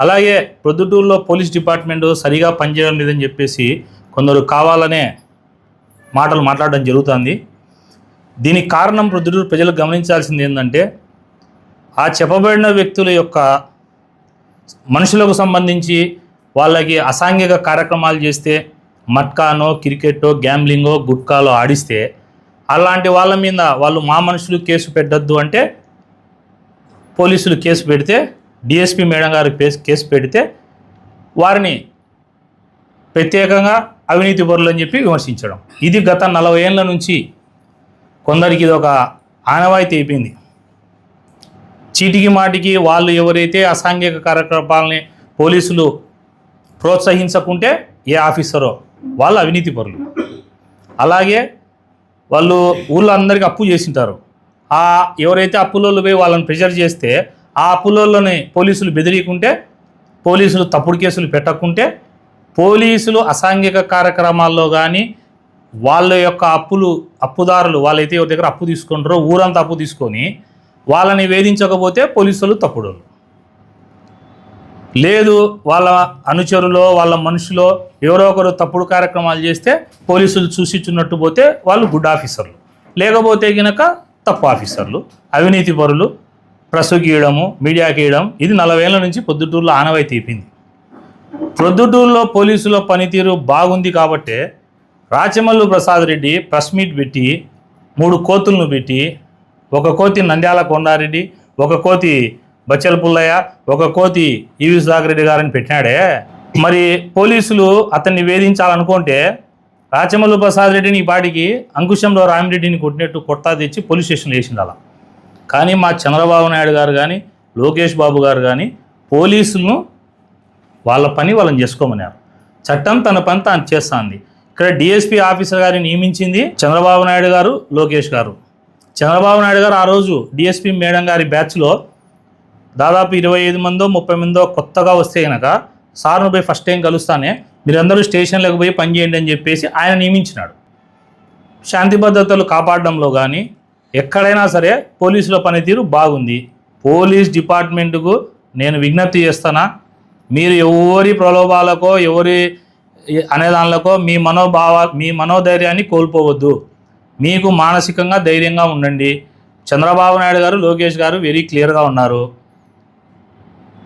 అలాగే ప్రొద్దుటూరులో police department సరిగా పనిచేయడం లేదని చెప్పేసి కొందరు కావాలనే మాటలు మాట్లాడడం జరుగుతుంది. దీనికి కారణం ప్రొద్దుటూరు ప్రజలు గమనించాల్సింది ఏంటంటే ఆ చెప్పబడిన వ్యక్తుల యొక్క మనుషులకు సంబంధించి వాళ్ళకి అసాంఘిక కార్యక్రమాలు చేస్తే మట్కానో క్రికెట్టో గ్యాంబ్లింగో గుట్కాలో ఆడిస్తే అలాంటి వాళ్ళ మీద వాళ్ళు మా మనుషులు కేసు పెట్టద్దు అంటే పోలీసులు కేసు పెడితే DSP madam garu case- case పెడితే వారిని ప్రత్యేకంగా అవినీతి పరులు అని చెప్పి విమర్శించడం. ఇది గత నలభై ఏళ్ళ నుంచి కొందరికి ఇది ఒక ఆనవాయితీ అయిపోయింది. చీటికి మాటికి వాళ్ళు ఎవరైతే అసాంఘిక కార్యకలాపాలని పోలీసులు ప్రోత్సహించకుంటే ఏ ఆఫీసరో వాళ్ళు అవినీతి పరులు అలాగే వాళ్ళు ఊళ్ళో అందరికీ అప్పు చేసింటారు. ఆ ఎవరైతే అప్పులోళ్ళు పోయి వాళ్ళని ప్రెజర్ చేస్తే ఆ అప్పులోళ్ళని పోలీసులు బెదిరియకుంటే పోలీసులు తప్పుడు కేసులు పెట్టకుంటే పోలీసులు అసాంఘిక కార్యక్రమాల్లో కానీ వాళ్ళ యొక్క అప్పులు అప్పుదారులు వాళ్ళైతే ఎవరి దగ్గర అప్పు తీసుకుంటారో ఊరంతా అప్పు తీసుకొని వాళ్ళని వేధించకపోతే పోలీసులు తప్పుడు. లేదు వాళ్ళ అనుచరులో వాళ్ళ మనుషులో ఎవరో ఒకరు తప్పుడు కార్యక్రమాలు చేస్తే పోలీసులు చూసిచ్చున్నట్టు పోతే వాళ్ళు గుడ్ ఆఫీసర్లు. లేకపోతే గనక తప్పు ఆఫీసర్లు అవినీతి పరులు ప్రెస్కి గీయడము మీడియాకి ఇవ్వడం ఇది నలభై ఏళ్ళ నుంచి పొద్దుటూరులో ఆనవాయి తీపింది. ప్రొద్దుటూరులో పోలీసుల పనితీరు బాగుంది కాబట్టే రాచమల్లు ప్రసాద్ రెడ్డి ప్రెస్ మీట్ పెట్టి మూడు కోతులను పెట్టి ఒక కోతి నంద్యాల కొండారెడ్డి ఒక కోతి బచ్చల పుల్లయ్య ఒక కోతి ఈవి సుధాకర్ రెడ్డి గారిని పెట్టినాడే. మరి పోలీసులు అతన్ని వేధించాలనుకుంటే రాచమల్లు ప్రసాద్ రెడ్డిని ఈ పాటికి అంకుశంలో రామిరెడ్డిని కొట్టినట్టు కొట్టా తెచ్చి పోలీస్ స్టేషన్లో వేసిండాలా? అలా కానీ మా చంద్రబాబు నాయుడు గారు కానీ లోకేష్ బాబు గారు కానీ పోలీసులను వాళ్ళ పని వాళ్ళని చేసుకోమన్నారు. చట్టం తన పని తాను చేస్తుంది. ఇక్కడ డిఎస్పీ ఆఫీసర్ గారిని నియమించింది చంద్రబాబు నాయుడు గారు లోకేష్ గారు. చంద్రబాబు నాయుడు గారు ఆ రోజు డిఎస్పీ మేడం గారి బ్యాచ్లో దాదాపు ఇరవై ఐదు మందో ముప్పై మందో కొత్తగా వస్తే కనుక సార్ను పోయి ఫస్ట్ టైం కలుస్తానే మీరందరూ స్టేషన్లకు పోయి పనిచేయండి అని చెప్పేసి ఆయన నియమించినాడు. శాంతి భద్రతలు కాపాడడంలో కానీ ఎక్కడైనా సరే పోలీసుల పనితీరు బాగుంది. పోలీస్ డిపార్ట్మెంట్కు నేను విజ్ఞప్తి చేస్తానా మీరు ఎవరి ప్రలోభాలకో ఎవరి అనేదానిలకో మీ మనోభావ మీ మనోధైర్యాన్ని కోల్పోవద్దు. మీకు మానసికంగా ధైర్యంగా ఉండండి. చంద్రబాబు నాయుడు గారు లోకేష్ గారు వెరీ క్లియర్గా ఉన్నారు.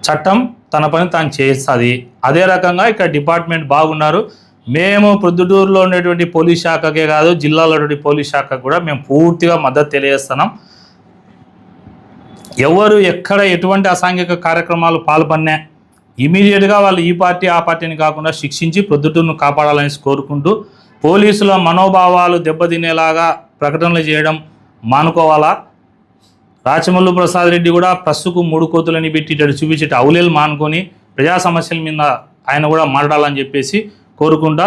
చట్టం తన పని తాను చేస్తుంది. అదే రకంగా ఇక్కడ డిపార్ట్మెంట్ బాగున్నారు. మేము ప్రొద్దుటూరులో ఉండేటువంటి పోలీస్ శాఖకే కాదు జిల్లాలో ఉన్నటువంటి పోలీస్ శాఖకు కూడా మేము పూర్తిగా మద్దతు తెలియజేస్తున్నాం. ఎవరు ఎక్కడ ఎటువంటి అసాంఘిక కార్యక్రమాలు పాల్పడినా ఇమీడియట్గా వాళ్ళు ఈ పార్టీ ఆ పార్టీని కాకుండా శిక్షించి ప్రొద్దుటూరును కాపాడాలని కోరుకుంటూ పోలీసుల మనోభావాలు దెబ్బతినేలాగా ప్రకటనలు చేయడం మానుకోవాలా? రాచమల్లు ప్రసాద్ రెడ్డి కూడా ప్రస్తుకు మూడు కోతులని పెట్టి ఇటు చూపించేట అవులేలు మానుకొని ప్రజా సమస్యల మీద ఆయన కూడా మాట్లాడాలని చెప్పేసి కోరుకుంటా